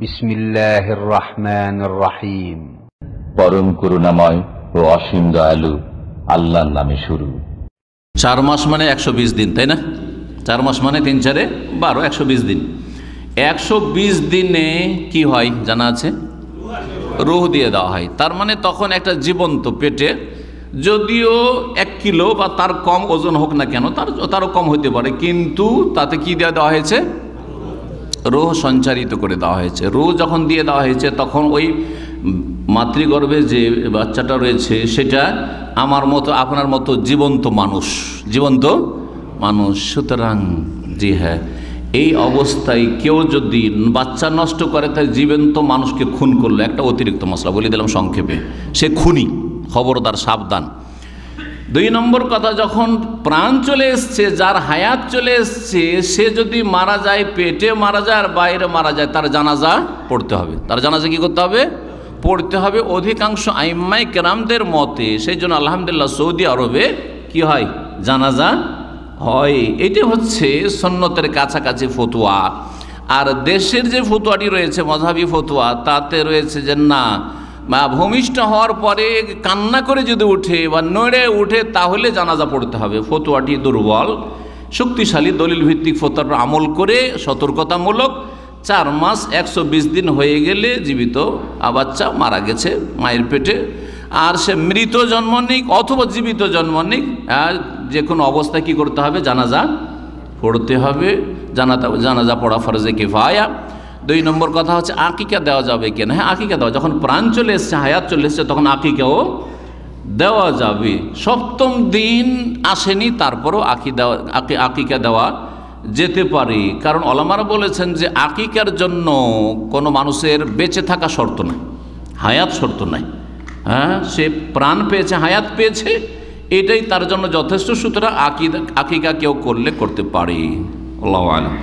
বিসমিল্লাহির রহমানির রহিম পরম করুণাময় ও অসীম দয়ালু আল্লাহর নামে শুরু। চার মাস মানে একশো বিশ দিন তাই না? চার মাস মানে তিন চারে বারো একশো দিন। একশো বিশ দিনে কি হয় জানা আছে? রুহ দিয়ে দেওয়া হয়। তার মানে তখন একটা জীবন্ত পেটে যদিও এক কিলো বা তার কম ওজন হোক না কেন তার তারও কম হতে পারে। কিন্তু তাতে কি দেওয়া দেওয়া হয়েছে? রোহ সঞ্চারিত করে দেওয়া হয়েছে। রোহ যখন দিয়ে দেওয়া হয়েছে, তখন ওই মাতৃগর্ভে যে বাচ্চাটা রয়েছে, সেটা আমার মতো, আপনার মতো জীবন্ত মানুষ। জীবন্ত মানুষ। সুতরাং, জি হ্যাঁ এই অবস্থায় কেউ যদি বাচ্চা নষ্ট করে তাই জীবন্ত মানুষকে খুন করল, একটা অতিরিক্ত মশলা, বলে দিলাম সংক্ষেপে, সে খুনি, খবরদার, সাবধান। দুই নম্বর কথা, যখন প্রাণ চলে এসছে, যার হায়াত চলে এসছে, সে যদি মারা যায়, পেটে মারা যায় আর বাইরে মারা যায়, তার জানাজা পড়তে হবে। তার জানাজা কি করতে হবে? পড়তে হবে। অধিকাংশ আইম্মাই কেরামদের মতে, সেই জন্য আলহামদুলিল্লাহ সৌদি আরবে কি হয়? জানাজা হয়। এটি হচ্ছে সন্ন্যতের কাছাকাছি ফতুয়া। আর দেশের যে ফতুয়াটি রয়েছে, মজাবি ফতুয়া, তাতে রয়েছে যে না বা ভূমিষ্ঠ হওয়ার পরে কান্না করে যদি উঠে বা নড়ে উঠে, তাহলে জানাজা পড়তে হবে। ফতুয়াটি দুর্বল, শক্তিশালী দলিল ভিত্তিক ফতোয়ার আমল করে সতর্কতামূলক চার মাস একশো বিশ দিন হয়ে গেলে জীবিত বাচ্চা মারা গেছে মায়ের পেটে। আর সে মৃত জন্ম নিক অথবা জীবিত জন্ম নিক যে কোনো অবস্থায় কী করতে হবে? জানাজা পড়তে হবে। জানাজা পড়া ফরজে কেফায়া। দুই নম্বর কথা হচ্ছে আকিকা দেওয়া যাবে কেন হ্যাঁ আকিকা দেওয়া। যখন প্রাণ চলে এসছে, হায়াত চলে এসছে, তখন আকিকাও দেওয়া যাবে। সপ্তম দিন আসেনি, তারপরও আকি দেওয়া, আকি, আকিকা দেওয়া যেতে পারে। কারণ অলামারা বলেছেন যে আকিকার জন্য কোনো মানুষের বেঁচে থাকা শর্ত নাই, হায়াত শর্ত নাই। হ্যাঁ সে প্রাণ পেয়েছে, হায়াত পেয়েছে, এটাই তার জন্য যথেষ্ট। সুতরাং আকিদা, আকিকা কেউ করলে করতে পারে। আল্লাহ আলম।